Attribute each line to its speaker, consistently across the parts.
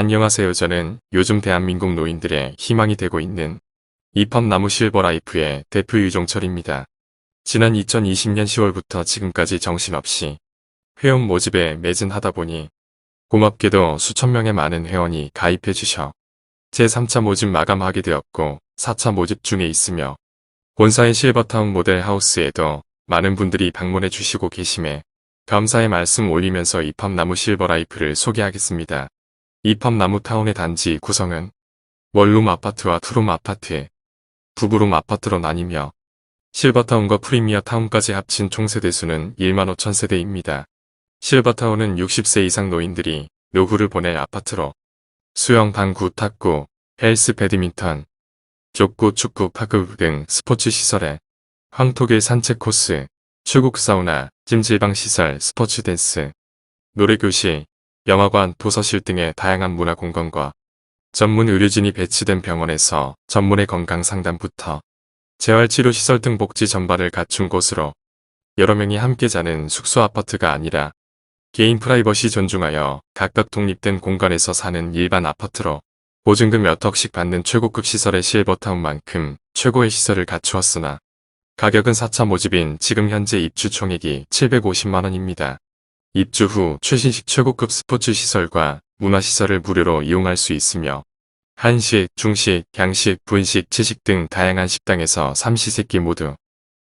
Speaker 1: 안녕하세요. 저는 요즘 대한민국 노인들의 희망이 되고 있는 이팝나무 실버라이프의 대표 유종철입니다. 지난 2020년 10월부터 지금까지 정신없이 회원 모집에 매진하다 보니 고맙게도 수천 명의 많은 회원이 가입해 주셔 제3차 모집 마감하게 되었고 4차 모집 중에 있으며 본사의 실버타운 모델 하우스에도 많은 분들이 방문해 주시고 계심에 감사의 말씀 올리면서 이팝나무 실버라이프를 소개하겠습니다. 이팝나무 타운의 단지 구성은 원룸 아파트와 투룸 아파트, 부부룸 아파트로 나뉘며 실버타운과 프리미어 타운까지 합친 총 세대수는 1만 5천 세대입니다. 실버타운은 60세 이상 노인들이 노후를 보낼 아파트로 수영, 당구, 탁구, 헬스, 배드민턴, 족구, 축구, 파크 등 스포츠 시설에 황토길 산책 코스, 출국 사우나, 찜질방 시설, 스포츠 댄스, 노래교실, 영화관, 도서실 등의 다양한 문화 공간과 전문 의료진이 배치된 병원에서 전문의 건강 상담부터 재활치료 시설 등 복지 전반을 갖춘 곳으로 여러 명이 함께 자는 숙소 아파트가 아니라 개인 프라이버시 존중하여 각각 독립된 공간에서 사는 일반 아파트로 보증금 몇 억씩 받는 최고급 시설의 실버타운만큼 최고의 시설을 갖추었으나 가격은 4차 모집인 지금 현재 입주 총액이 750만원입니다. 입주 후 최신식 최고급 스포츠 시설과 문화시설을 무료로 이용할 수 있으며 한식, 중식, 양식, 분식, 채식 등 다양한 식당에서 삼시세끼 모두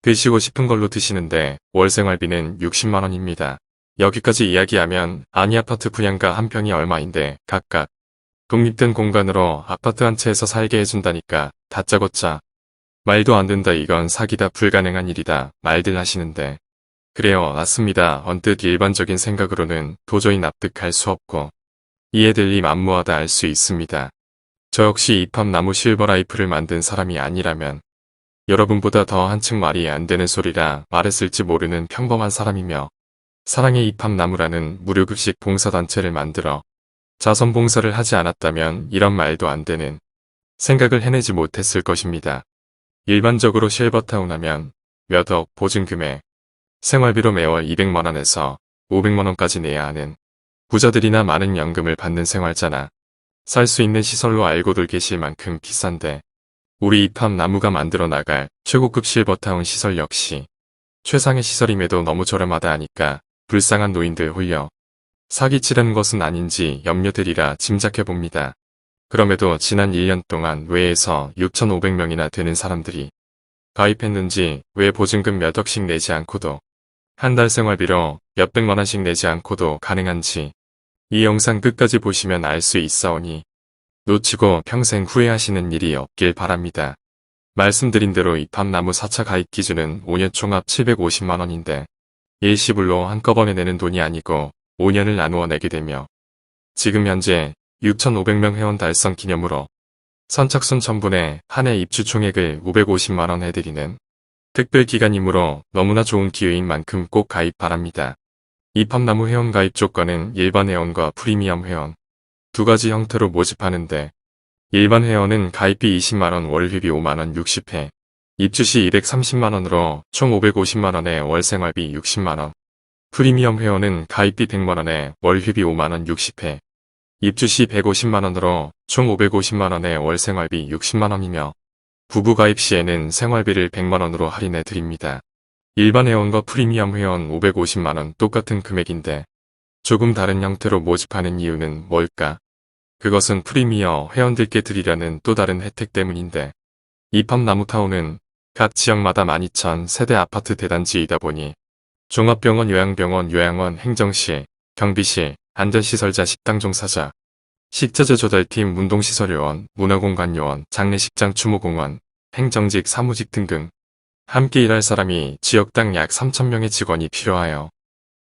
Speaker 1: 드시고 싶은 걸로 드시는데 월 생활비는 60만원입니다. 여기까지 이야기하면 아니아파트 분양가 한 평이 얼마인데 각각 독립된 공간으로 아파트 한 채에서 살게 해준다니까 다짜고짜 말도 안 된다 이건 사기다 불가능한 일이다 말들 하시는데 그래요 맞습니다 언뜻 일반적인 생각으로는 도저히 납득할 수 없고 이해들리 만무하다 알 수 있습니다. 저 역시 이팝나무 실버라이프를 만든 사람이 아니라면 여러분보다 더 한층 말이 안 되는 소리라 말했을지 모르는 평범한 사람이며 사랑의 이팝나무라는 무료급식 봉사단체를 만들어 자선봉사를 하지 않았다면 이런 말도 안 되는 생각을 해내지 못했을 것입니다. 일반적으로 실버타운 하면 몇억 보증금에 생활비로 매월 200만원에서 500만원까지 내야 하는 부자들이나 많은 연금을 받는 생활자나 살 수 있는 시설로 알고들 계실 만큼 비싼데 우리 이팝 나무가 만들어 나갈 최고급 실버타운 시설 역시 최상의 시설임에도 너무 저렴하다 하니까 불쌍한 노인들 홀려 사기치려는 것은 아닌지 염려되리라 짐작해봅니다. 그럼에도 지난 1년 동안 외에서 6,500명이나 되는 사람들이 가입했는지 왜 보증금 몇 억씩 내지 않고도 한 달 생활비로 몇백만 원씩 내지 않고도 가능한지 이 영상 끝까지 보시면 알 수 있사오니 놓치고 평생 후회하시는 일이 없길 바랍니다. 말씀드린 대로 이팝나무 4차 가입 기준은 5년 총합 750만원인데 일시불로 한꺼번에 내는 돈이 아니고 5년을 나누어 내게 되며 지금 현재 6,500명 회원 달성 기념으로 선착순 전분에 한 해 입주 총액을 550만원 해드리는 특별 기간이므로 너무나 좋은 기회인 만큼 꼭 가입 바랍니다. 이팝나무 회원 가입 조건은 일반 회원과 프리미엄 회원 두 가지 형태로 모집하는데 일반 회원은 가입비 20만원 월회비 5만원 60회 입주 시 230만원으로 총 550만원에 월 생활비 60만원 프리미엄 회원은 가입비 100만원에 월회비 5만원 60회 입주 시 150만원으로 총 550만원에 월 생활비 60만원이며 부부 가입 시에는 생활비를 100만원으로 할인해 드립니다. 일반 회원과 프리미엄 회원 550만원 똑같은 금액인데 조금 다른 형태로 모집하는 이유는 뭘까? 그것은 프리미어 회원들께 드리려는 또 다른 혜택 때문인데 이팝나무타운은 각 지역마다 12,000 세대 아파트 대단지이다 보니 종합병원, 요양병원, 요양원, 행정실, 경비실, 안전시설자, 식당 종사자, 식자재 조달팀, 운동시설 요원, 문화공간 요원, 장례식장, 추모공원, 행정직, 사무직 등등 함께 일할 사람이 지역당 약 3,000명의 직원이 필요하여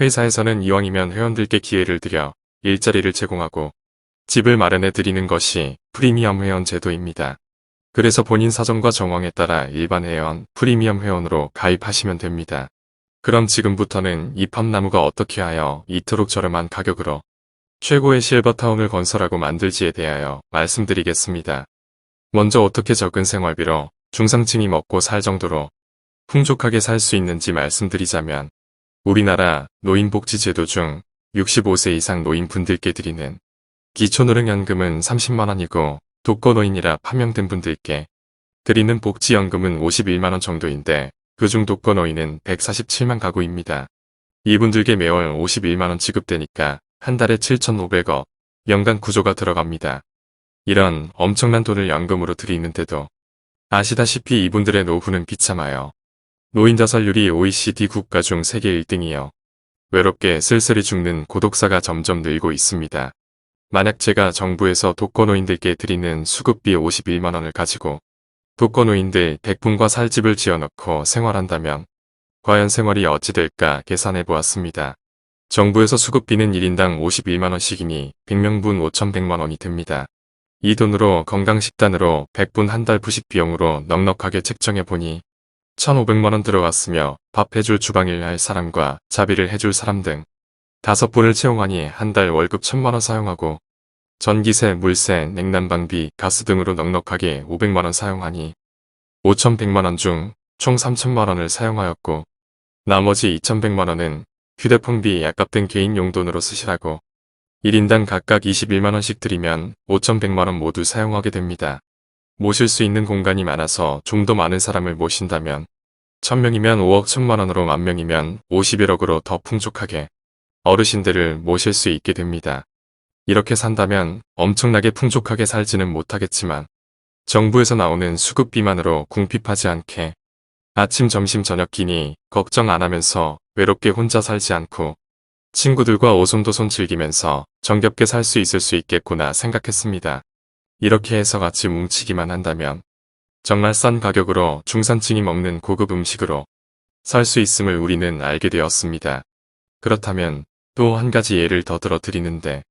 Speaker 1: 회사에서는 이왕이면 회원들께 기회를 드려 일자리를 제공하고 집을 마련해 드리는 것이 프리미엄 회원 제도입니다. 그래서 본인 사정과 정황에 따라 일반 회원, 프리미엄 회원으로 가입하시면 됩니다. 그럼 지금부터는 이팝나무가 어떻게 하여 이토록 저렴한 가격으로 최고의 실버타운을 건설하고 만들지에 대하여 말씀드리겠습니다. 먼저 어떻게 적은 생활비로 중상층이 먹고 살 정도로 풍족하게 살 수 있는지 말씀드리자면 우리나라 노인복지제도 중 65세 이상 노인분들께 드리는 기초노령연금은 30만원이고 독거노인이라 파명된 분들께 드리는 복지연금은 51만원 정도인데 그중 독거노인은 147만 가구입니다. 이분들께 매월 51만원 지급되니까 한 달에 7,500억 연간 구조가 들어갑니다. 이런 엄청난 돈을 연금으로 드리는데도 아시다시피 이분들의 노후는 비참하여 노인 자 살률이 OECD 국가 중 세계 1등이요. 외롭게 쓸쓸히 죽는 고독사가 점점 늘고 있습니다. 만약 제가 정부에서 독거노인들께 드리는 수급비 51만원을 가지고 독거노인들 100분과 살집을 지어넣고 생활한다면 과연 생활이 어찌 될까 계산해 보았습니다. 정부에서 수급비는 1인당 51만원씩이니 100명분 5,100만원이 됩니다. 이 돈으로 건강식단으로 100분 한 달 부식 비용으로 넉넉하게 책정해 보니 1,500만원 들어갔으며 밥 해줄 주방일 할 사람과 자비를 해줄 사람 등 다섯 분을 채용하니 한 달 월급 1,000만원 사용하고 전기세, 물세, 냉난방비, 가스 등으로 넉넉하게 500만원 사용하니 5,100만원 중 총 3,000만원을 사용하였고 나머지 2,100만원은 휴대폰비, 약값 등 개인 용돈으로 쓰시라고 1인당 각각 21만원씩 드리면 5,100만원 모두 사용하게 됩니다. 모실 수 있는 공간이 많아서 좀 더 많은 사람을 모신다면 1000명이면 5억 1000만원으로 만명이면 51억으로 더 풍족하게 어르신들을 모실 수 있게 됩니다. 이렇게 산다면 엄청나게 풍족하게 살지는 못하겠지만 정부에서 나오는 수급 비만으로 궁핍하지 않게 아침 점심 저녁 끼니 걱정 안 하면서 외롭게 혼자 살지 않고 친구들과 오손도손 즐기면서 정겹게 살 수 있을 수 있겠구나 생각했습니다. 이렇게 해서 같이 뭉치기만 한다면 정말 싼 가격으로 중산층이 먹는 고급 음식으로 살 수 있음을 우리는 알게 되었습니다. 그렇다면 또 한 가지 예를 더 들어 드리는데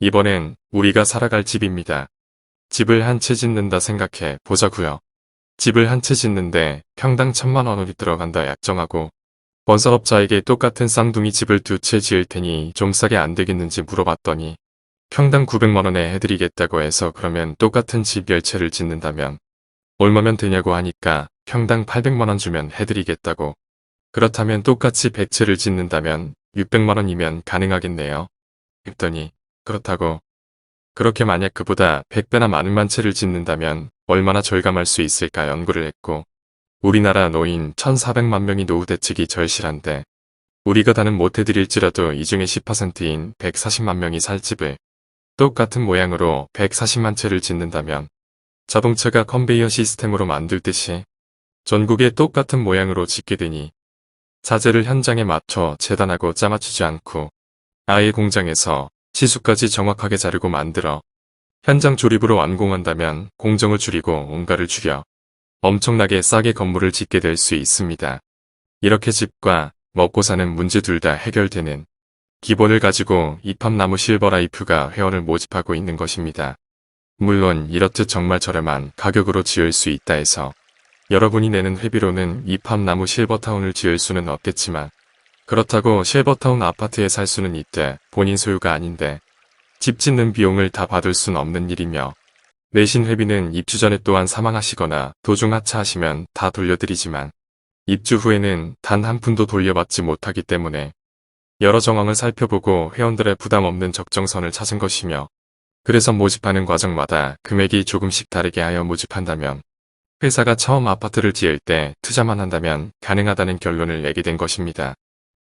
Speaker 1: 이번엔 우리가 살아갈 집입니다. 집을 한 채 짓는다 생각해 보자고요. 집을 한 채 짓는데 평당 천만 원이 들어간다 약정하고 건설업자에게 똑같은 쌍둥이 집을 두 채 지을 테니 좀 싸게 안 되겠는지 물어봤더니 평당 900만 원에 해드리겠다고 해서 그러면 똑같은 집 10채를 짓는다면 얼마면 되냐고 하니까 평당 800만 원 주면 해드리겠다고 그렇다면 똑같이 100채를 짓는다면 600만 원이면 가능하겠네요. 했더니 그렇다고 그렇게 만약 그보다 100배나 많은 만채를 짓는다면 얼마나 절감할 수 있을까 연구를 했고 우리나라 노인 1400만 명이 노후 대책이 절실한데 우리가 다는 못해드릴지라도 이 중에 10%인 140만 명이 살 집을 똑같은 모양으로 140만 채를 짓는다면 자동차가 컨베이어 시스템으로 만들 듯이 전국에 똑같은 모양으로 짓게 되니 자재를 현장에 맞춰 재단하고 짜맞추지 않고 아예 공장에서 시수까지 정확하게 자르고 만들어 현장 조립으로 완공한다면 공정을 줄이고 원가를 줄여 엄청나게 싸게 건물을 짓게 될 수 있습니다. 이렇게 집과 먹고 사는 문제 둘 다 해결되는 기본을 가지고 이팝나무 실버라이프가 회원을 모집하고 있는 것입니다. 물론 이렇듯 정말 저렴한 가격으로 지을 수 있다 해서 여러분이 내는 회비로는 이팝나무 실버타운을 지을 수는 없겠지만 그렇다고 실버타운 아파트에 살 수는 있대 본인 소유가 아닌데 집 짓는 비용을 다 받을 순 없는 일이며 내신 회비는 입주 전에 또한 사망하시거나 도중 하차하시면 다 돌려드리지만 입주 후에는 단 한 푼도 돌려받지 못하기 때문에 여러 정황을 살펴보고 회원들의 부담 없는 적정선을 찾은 것이며 그래서 모집하는 과정마다 금액이 조금씩 다르게 하여 모집한다면 회사가 처음 아파트를 지을 때 투자만 한다면 가능하다는 결론을 내게 된 것입니다.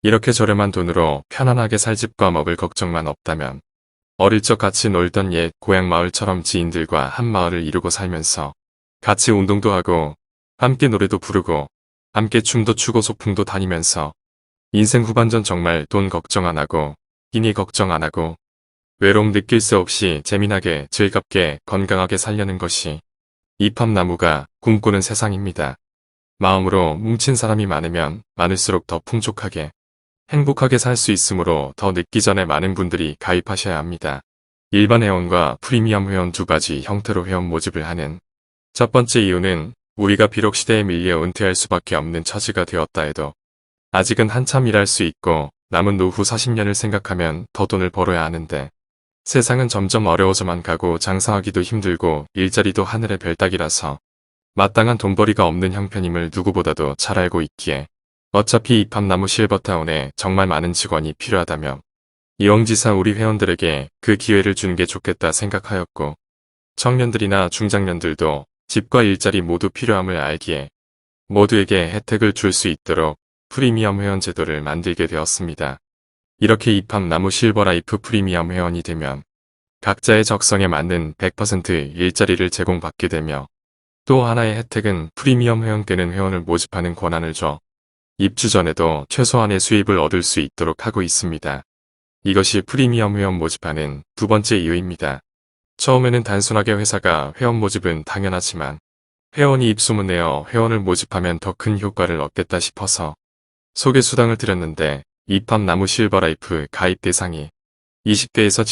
Speaker 1: 이렇게 저렴한 돈으로 편안하게 살 집과 먹을 걱정만 없다면 어릴 적 같이 놀던 옛 고향 마을처럼 지인들과 한 마을을 이루고 살면서 같이 운동도 하고 함께 노래도 부르고 함께 춤도 추고 소풍도 다니면서 인생 후반전 정말 돈 걱정 안 하고 끼니 걱정 안 하고 외로움 느낄 새 없이 재미나게 즐겁게 건강하게 살려는 것이 이팝나무가 꿈꾸는 세상입니다. 마음으로 뭉친 사람이 많으면 많을수록 더 풍족하게 행복하게 살 수 있으므로 더 늦기 전에 많은 분들이 가입하셔야 합니다. 일반 회원과 프리미엄 회원 두 가지 형태로 회원 모집을 하는 첫 번째 이유는 우리가 비록 시대에 밀려 은퇴할 수밖에 없는 처지가 되었다 해도 아직은 한참 일할 수 있고 남은 노후 40년을 생각하면 더 돈을 벌어야 하는데 세상은 점점 어려워져만 가고 장사하기도 힘들고 일자리도 하늘의 별따기라서 마땅한 돈벌이가 없는 형편임을 누구보다도 잘 알고 있기에 어차피 이팝나무 실버타운에 정말 많은 직원이 필요하다며 이왕지사 우리 회원들에게 그 기회를 주는 게 좋겠다 생각하였고 청년들이나 중장년들도 집과 일자리 모두 필요함을 알기에 모두에게 혜택을 줄 수 있도록 프리미엄 회원 제도를 만들게 되었습니다. 이렇게 입합 나무 실버라이프 프리미엄 회원이 되면 각자의 적성에 맞는 100% 일자리를 제공받게 되며 또 하나의 혜택은 프리미엄 회원께는 회원을 모집하는 권한을 줘 입주 전에도 최소한의 수입을 얻을 수 있도록 하고 있습니다. 이것이 프리미엄 회원 모집하는 두 번째 이유입니다. 처음에는 단순하게 회사가 회원 모집은 당연하지만 회원이 입소문 내어 회원을 모집하면 더 큰 효과를 얻겠다 싶어서 소개 수당을 드렸는데 입합 나무 실버라이프 가입 대상이 20대에서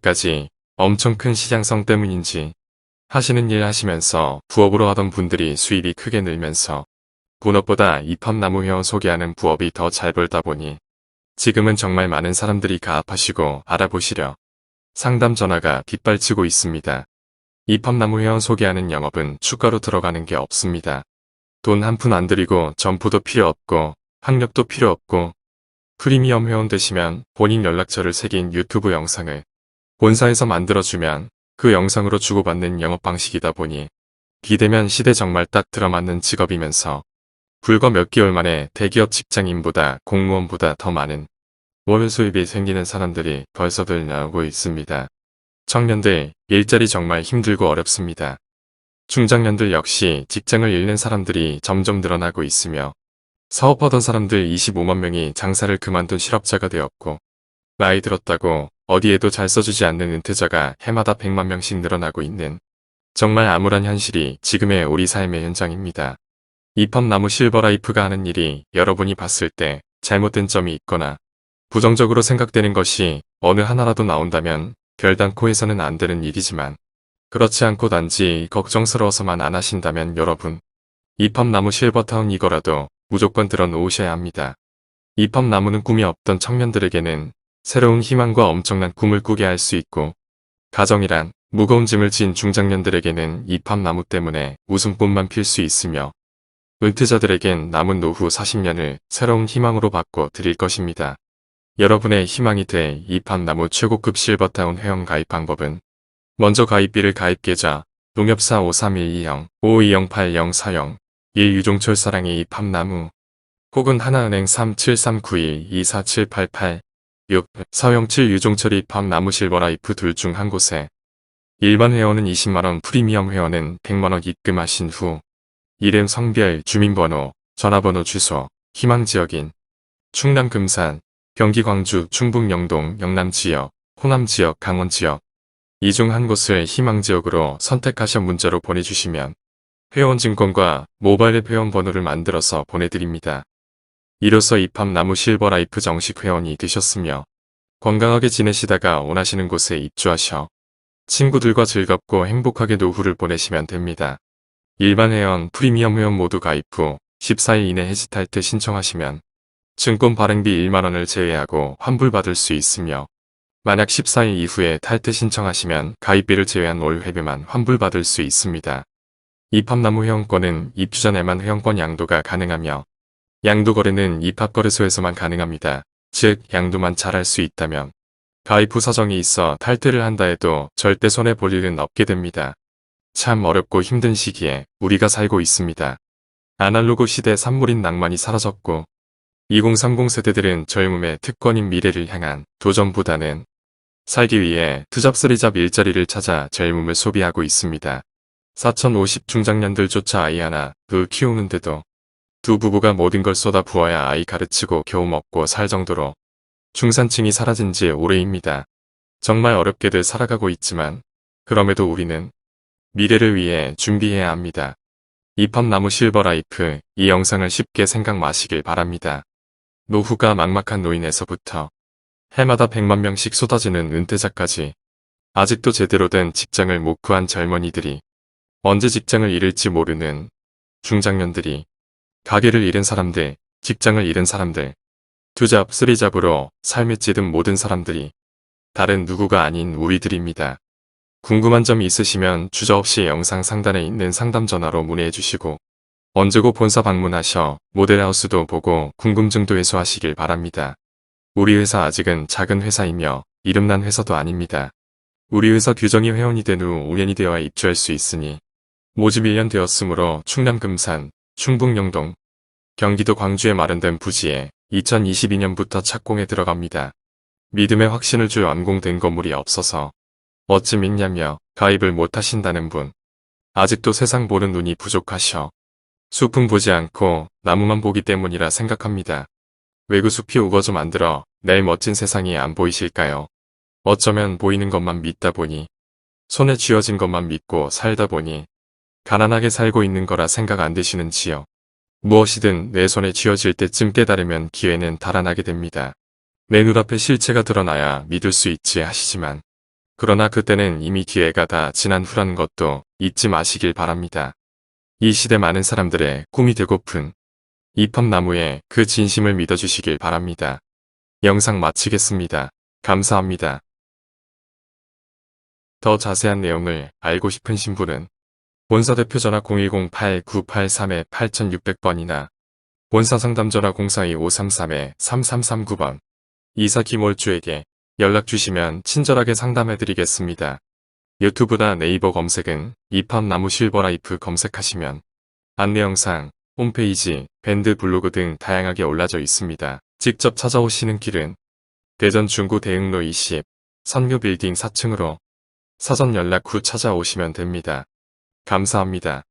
Speaker 1: 70대까지 엄청 큰 시장성 때문인지 하시는 일 하시면서 부업으로 하던 분들이 수입이 크게 늘면서 본업보다 입합나무 회원 소개하는 부업이 더 잘 벌다 보니 지금은 정말 많은 사람들이 가입하시고 알아보시려 상담 전화가 빗발치고 있습니다. 입합나무 회원 소개하는 영업은 추가로 들어가는 게 없습니다. 돈 한 푼 안 들이고 점포도 필요 없고 학력도 필요 없고 프리미엄 회원 되시면 본인 연락처를 새긴 유튜브 영상을 본사에서 만들어주면 그 영상으로 주고받는 영업 방식이다 보니 비대면 시대 정말 딱 들어맞는 직업이면서 불과 몇 개월 만에 대기업 직장인보다 공무원보다 더 많은 월 수입이 생기는 사람들이 벌써들 나오고 있습니다. 청년들 일자리 정말 힘들고 어렵습니다. 중장년들 역시 직장을 잃는 사람들이 점점 늘어나고 있으며 사업하던 사람들 25만 명이 장사를 그만둔 실업자가 되었고 나이 들었다고 어디에도 잘 써주지 않는 은퇴자가 해마다 100만 명씩 늘어나고 있는 정말 암울한 현실이 지금의 우리 삶의 현장입니다. 입합나무 실버라이프가 하는 일이 여러분이 봤을 때 잘못된 점이 있거나 부정적으로 생각되는 것이 어느 하나라도 나온다면 별단코 해서는 안 되는 일이지만 그렇지 않고 단지 걱정스러워서만 안 하신다면 여러분 입합나무 실버타운 이거라도 무조건 들어놓으셔야 합니다. 입합나무는 꿈이 없던 청년들에게는 새로운 희망과 엄청난 꿈을 꾸게 할 수 있고 가정이란 무거운 짐을 진 중장년들에게는 입합나무 때문에 웃음꽃만 필 수 있으며 은퇴자들에겐 남은 노후 40년을 새로운 희망으로 바꿔 드릴 것입니다. 여러분의 희망이 돼 입합나무 최고급 실버타운 회원 가입 방법은 먼저 가입비를 가입 계좌 농협사 5312형 520804형 1유종철 사랑의 입합나무 혹은 하나은행 3739124788 6. 서영칠 유종철 입합나무 실버라이프 둘 중 한 곳에 일반 회원은 20만원 프리미엄 회원은 100만원 입금하신 후 이름 성별 주민번호 전화번호 주소 희망지역인 충남 금산 경기 광주 충북 영동 영남 지역 호남 지역 강원 지역 이 중 한 곳을 희망지역으로 선택하셔 문자로 보내주시면 회원 증권과 모바일 앱 회원 번호를 만들어서 보내드립니다. 이로써 입합 나무 실버라이프 정식 회원이 되셨으며 건강하게 지내시다가 원하시는 곳에 입주하셔 친구들과 즐겁고 행복하게 노후를 보내시면 됩니다. 일반 회원, 프리미엄 회원 모두 가입 후 14일 이내 해지 탈퇴 신청하시면 증권 발행비 1만원을 제외하고 환불받을 수 있으며 만약 14일 이후에 탈퇴 신청하시면 가입비를 제외한 월 회비만 환불받을 수 있습니다. 입합나무 회원권은 입주 전에만 회원권 양도가 가능하며 양도 거래는 입합거래소에서만 가능합니다. 즉 양도만 잘할 수 있다면 가입 후 사정이 있어 탈퇴를 한다 해도 절대 손해볼 일은 없게 됩니다. 참 어렵고 힘든 시기에 우리가 살고 있습니다. 아날로그 시대 산물인 낭만이 사라졌고 2030 세대들은 젊음의 특권인 미래를 향한 도전보다는 살기 위해 투잡쓰리잡 일자리를 찾아 젊음을 소비하고 있습니다. 4050 중장년들조차 아이 하나 둘 키우는데도 두 부부가 모든 걸 쏟아 부어야 아이 가르치고 겨우 먹고 살 정도로 중산층이 사라진 지 오래입니다. 정말 어렵게들 살아가고 있지만 그럼에도 우리는 미래를 위해 준비해야 합니다. 입합나무 실버라이프 이 영상을 쉽게 생각 마시길 바랍니다. 노후가 막막한 노인에서부터 해마다 100만 명씩 쏟아지는 은퇴자까지 아직도 제대로 된 직장을 못 구한 젊은이들이 언제 직장을 잃을지 모르는 중장년들이 가게를 잃은 사람들, 직장을 잃은 사람들, 투잡, 쓰리잡으로 삶에 찌든 모든 사람들이 다른 누구가 아닌 우리들입니다. 궁금한 점이 있으시면 주저없이 영상 상단에 있는 상담 전화로 문의해 주시고 언제고 본사 방문하셔 모델하우스도 보고 궁금증도 해소하시길 바랍니다. 우리 회사 아직은 작은 회사이며 이름난 회사도 아닙니다. 우리 회사 규정이 회원이 된 후 5년이 되어야 입주할 수 있으니 모집 1년 되었으므로 충남 금산, 충북 영동, 경기도 광주에 마련된 부지에 2022년부터 착공에 들어갑니다. 믿음의 확신을 줄 완공된 건물이 없어서 어찌 믿냐며 가입을 못 하신다는 분. 아직도 세상 보는 눈이 부족하셔. 숲은 보지 않고 나무만 보기 때문이라 생각합니다. 왜그 숲이 우거져 만들어 내일 멋진 세상이 안 보이실까요? 어쩌면 보이는 것만 믿다 보니 손에 쥐어진 것만 믿고 살다 보니 가난하게 살고 있는 거라 생각 안 되시는지요. 무엇이든 내 손에 쥐어질 때쯤 깨달으면 기회는 달아나게 됩니다. 내 눈앞에 실체가 드러나야 믿을 수 있지 하시지만 그러나 그때는 이미 기회가 다 지난 후라는 것도 잊지 마시길 바랍니다. 이 시대 많은 사람들의 꿈이 되고픈 이팝나무에 그 진심을 믿어주시길 바랍니다. 영상 마치겠습니다. 감사합니다. 더 자세한 내용을 알고 싶으신 분은 본사 대표 전화 010-8983-8600번이나 본사 상담 전화 042-533-3339번 이사 김월주에게 연락 주시면 친절하게 상담해 드리겠습니다. 유튜브나 네이버 검색은 이팝나무 실버라이프 검색하시면 안내 영상, 홈페이지, 밴드 블로그 등 다양하게 올라져 있습니다. 직접 찾아오시는 길은 대전 중구 대흥로 20 선묘 빌딩 4층으로 사전 연락 후 찾아오시면 됩니다. 감사합니다.